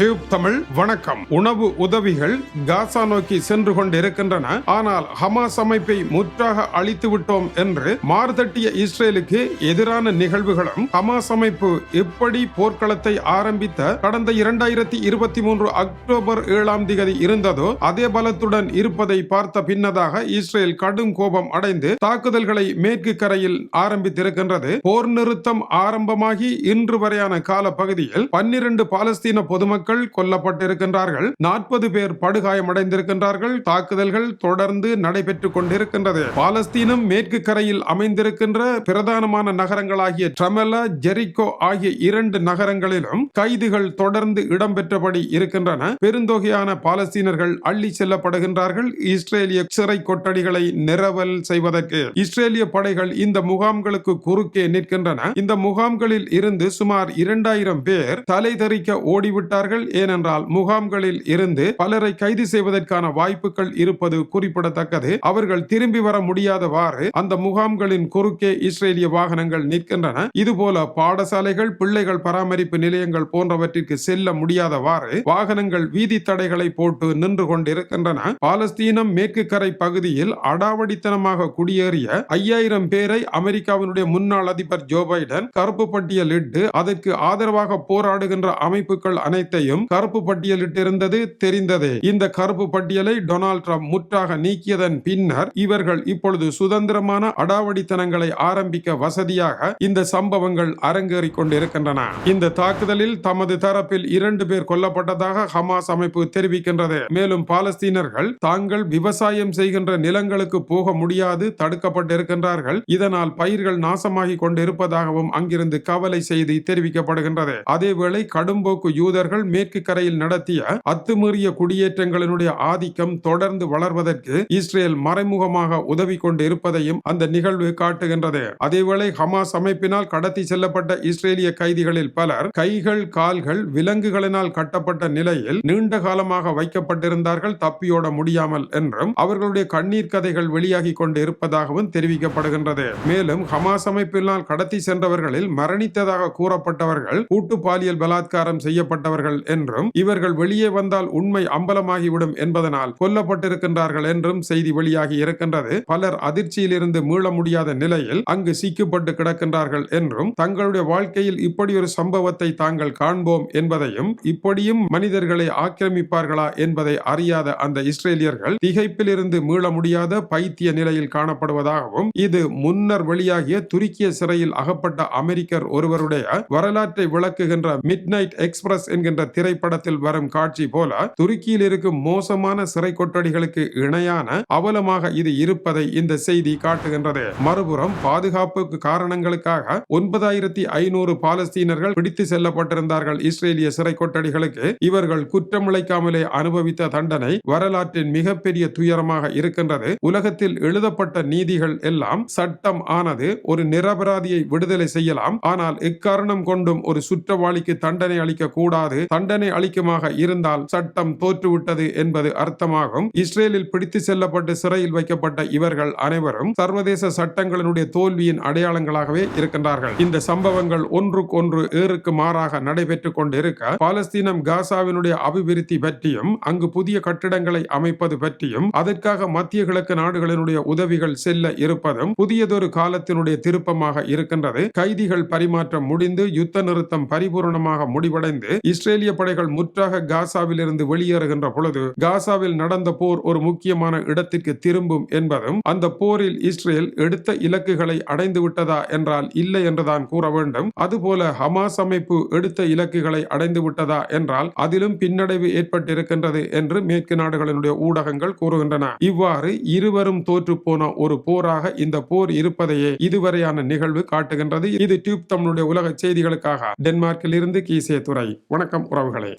Tube Tamil வணக்கம். உணவு உதவிகள் காசா நோக்கி சென்று கொண்டிருக்கின்றன. ஆனால் ஹமாஸ் அமைப்பை முற்றாக அழித்து விட்டோம் என்று மாறுதட்டிய இஸ்ரேலுக்கு எதிரான நிகழ்வுகளும் ஹமாஸ் அமைப்பு எப்படி போர்க்களத்தை ஆரம்பித்த கடந்த இரண்டாயிரத்தி இருபத்தி மூன்று அக்டோபர் ஏழாம் திகதி இருந்ததோ அதே பலத்துடன் இருப்பதை பார்த்த பின்னதாக இஸ்ரேல் கடும் கோபம் அடைந்து தாக்குதல்களை மேற்கு கரையில் ஆரம்பித்திருக்கின்றது. போர் நிறுத்தம் ஆரம்பமாகி இன்று வரையான கால பகுதியில் பன்னிரண்டு பாலஸ்தீன பொதுமக்கள் கொல்லப்பட்டிருக்கின்றார்கள். நாற்பது பேர் படுகாயமடைந்திருக்கின்றார்கள். தாக்குதல்கள் தொடர்ந்து நடைபெற்றுக் கொண்டிருக்கின்றது. பாலஸ்தீனம் மேற்கு கரையில் அமைந்திருக்கின்ற பிரதானமான நகரங்களாகிய ட்ரமெலா ஜெரிகோ ஆகிய இரண்டு நகரங்களிலும் கைதுகள் தொடர்ந்து இடம்பெற்றபடி இருக்கின்றன. பெருந்தொகையான பாலஸ்தீனர்கள் அள்ளி செல்லப்படுகின்றார்கள். இஸ்ரேலிய சிறை கொட்டடிகளை நிரவல் செய்வதற்கு. இஸ்ரேலிய படைகள் இந்த முகாம்களுக்கு குறுக்கே நிற்கின்றன. இந்த முகாம்களில் இருந்து சுமார் இரண்டாயிரம் பேர் தலை தெறிக்க ஓடிவிட்டார்கள். ஏனென்றால் முகாம்களில் இருந்து பலரை கைது செய்வதற்கான வாய்ப்புகள் இருப்பது குறிப்பிடத்தக்கது. அவர்கள் திரும்பி வர முடியாதவாறு அந்த முகாம்களின் குறுக்கே இஸ்ரேலிய வாகனங்கள் நிற்கின்றன. இதுபோல பாடசாலைகள் பிள்ளைகள் பராமரிப்பு நிலையங்கள் போன்றவற்றிற்கு செல்ல முடியாதவாறு வாகனங்கள் வீதி தடைகளை போட்டு நின்று கொண்டிருக்கின்றன. பாலஸ்தீனம் மேற்கு கரை பகுதியில் அடாவடித்தனமாக குடியேறிய ஐயாயிரம் பேரை அமெரிக்காவினுடைய முன்னாள் அதிபர் ஜோ பைடன் கருப்பு பட்டியலிட்டு அதற்கு ஆதரவாக போராடுகின்ற அமைப்புகள் அனைத்தையும் கருப்பு பட்டியலிட்டிருந்தது தெரிந்ததே. இந்த கருப்பு பட்டியலை டொனால்ட் ட்ரம்ப் முற்றாக நீக்கியதன் பின்னர் இவர்கள் இப்பொழுது சுதந்திரமான அடாவடித்தனங்களை ஆரம்பிக்க வசதியாக இந்த சம்பவங்கள் அரங்கேறிக் கொண்டிருக்கின்றன. இந்த தாக்குதலில் தமது தரப்பில் இரண்டு பேர் கொல்லப்பட்டதாக ஹமாஸ் அமைப்பு தெரிவிக்கின்றது. மேலும் பாலஸ்தீனர்கள் தாங்கள் விவசாயம் செய்கின்ற நிலங்களுக்கு போக முடியாது தடுக்கப்பட்டிருக்கின்றார்கள். இதனால் பயிர்கள் நாசமாகி கொண்டிருப்பதாகவும் அங்கிருந்து கவலை செய்தி தெரிவிக்கப்படுகின்றது. அதேவேளை கடும்போக்கு யூதர்கள் மேற்கு கரையில் நடத்திய அத்துமீறிய குடியேற்றங்களினுடைய ஆதிக்கம் தொடர்ந்து வளர்வதற்கு இஸ்ரேல் மறைமுகமாக உதவி கொண்டு இருப்பதையும் அந்த நிகழ்வு காட்டுகின்றது. அதேவேளை ஹமாஸ் அமைப்பினால் கடத்தி செல்லப்பட்ட இஸ்ரேலிய கைதிகளில் பலர் கைகள் கால்கள் விலங்குகளினால் கட்டப்பட்ட நிலையில் நீண்ட காலமாக வைக்கப்பட்டிருந்தார்கள். தப்பியோட முடியாமல் என்றும் அவர்களுடைய கண்ணீர் கதைகள் வெளியாகி கொண்டு இருப்பதாகவும் தெரிவிக்கப்படுகின்றது. மேலும் ஹமாஸ் அமைப்பினால் கடத்தி சென்றவர்களில் மரணித்ததாக கூறப்பட்டவர்கள் கூட்டு பாலியல் பலாத்காரம் செய்யப்பட்டவர்கள் என்றும் இவர்கள் வெளியே வந்தால் உண்மை அம்பலமாகிவிடும் என்பதனால் கொல்லப்பட்டிருக்கின்றார்கள் என்றும் செய்தி வெளியாகி இருக்கின்றது. பலர் அதிர்ச்சியிலிருந்து மீள முடியாத நிலையில் அங்கு சிக்கப்பட்டு கிடக்கின்றார்கள் என்றும் தங்களுடைய வாழ்க்கையில் இப்படி ஒரு சம்பவத்தை தாங்கள் காண்போம் என்பதையும் இப்படியும் மனிதர்களை ஆக்கிரமிப்பார்களா என்பதை அறியாத அந்த இஸ்ரேலியர்கள் திகைப்பில் இருந்து மீள முடியாத பைத்திய நிலையில் காணப்படுவதாகவும் இது முன்னர் வெளியாகிய துருக்கிய சிறையில் அகப்பட்ட அமெரிக்கர் ஒருவருடைய வரலாற்றை விளக்குகின்ற மிட் நைட் எக்ஸ்பிரஸ் என்கின்ற திரைப்படத்தில் வரும் காட்சி போல துருக்கியில் இருக்கும் மோசமான சிறை கொட்டடிகளுக்கு இணையான அவலமாக இது இருப்பதை இந்த செய்தி காட்டுகின்றது. மறுபுறம் பாதுகாப்புக்கு காரணங்களுக்காக ஒன்பதாயிரத்தி ஐநூறு பாலஸ்தீனர்கள் பிடித்து செல்லப்பட்டிருந்தார்கள் இஸ்ரேலிய சிறை கொட்டடிகளுக்கு. இவர்கள் குற்றமிழைக்காமலே அனுபவித்த தண்டனை வரலாற்றின் மிகப்பெரிய துயரமாக இருக்கின்றது. உலகத்தில் எழுதப்பட்ட நீதிகள் எல்லாம் சட்டம் ஆனது ஒரு நிரபராதியை விடுதலை செய்யலாம். ஆனால் இக்காரணம் கொண்டும் ஒரு சுற்றவாளிக்கு தண்டனை அளிக்க கூடாது தண்டனை அளிக்குமாக இருந்தால் சட்டம் தோற்றுவிட்டது என்பது அர்த்தமாகும். இஸ்ரேலில் பிடித்து செல்லப்பட்டு சிறையில் வைக்கப்பட்ட இவர்கள் அனைவரும் சர்வதேச சட்டங்களினுடைய தோல்வியின் அடையாளங்களாகவே இருக்கின்றார்கள். இந்த சம்பவங்கள் ஒன்றுக்கொன்று ஏறுக்கு மாறாக நடைபெற்றுக் கொண்டிருக்க பாலஸ்தீனம் காசாவினுடைய அபிவிருத்தி பற்றியும் அங்கு புதிய கட்டிடங்களை அமைப்பது பற்றியும் அதற்காக மத்திய கிழக்கு நாடுகளினுடைய உதவிகள் செல்ல இருப்பதும் புதியதொரு காலத்தினுடைய திருப்பமாக இருக்கின்றது. கைதிகள் பரிமாற்றம் முடிந்து யுத்த நிறுத்தம் பரிபூரணமாக முடிவடைந்து இஸ்ரேலிய படைகள் முற்றாக காசாவில் இருந்து வெளியேறுகின்ற பொழுது காசாவில் நடந்த போர் ஒரு முக்கியமான இடத்திற்கு திரும்பும் என்பதும் அந்த போரில் இஸ்ரேல் எடுத்த இலக்குகளை அடைந்து விட்டதா என்றால் இல்லை என்றுதான் கூற வேண்டும். அதுபோல ஹமாஸ் அமைப்பு எடுத்த இலக்குகளை அடைந்து விட்டதா என்றால் அதிலும் பின்னடைவு ஏற்பட்டிருக்கின்றது என்று மேற்கு நாடுகளினுடைய ஊடகங்கள் கூறுகின்றன. இவ்வாறு இருவரும் தோற்று போன ஒரு போராக இந்த போர் இருப்பதையே இதுவரையான நிகழ்வு காட்டுகின்றது. இது டியூப் தமிழுடைய உலக செய்திகளுக்காக. டென்மார்க்கில் இருந்து கீசே துறை வணக்கம். உறவுகளே.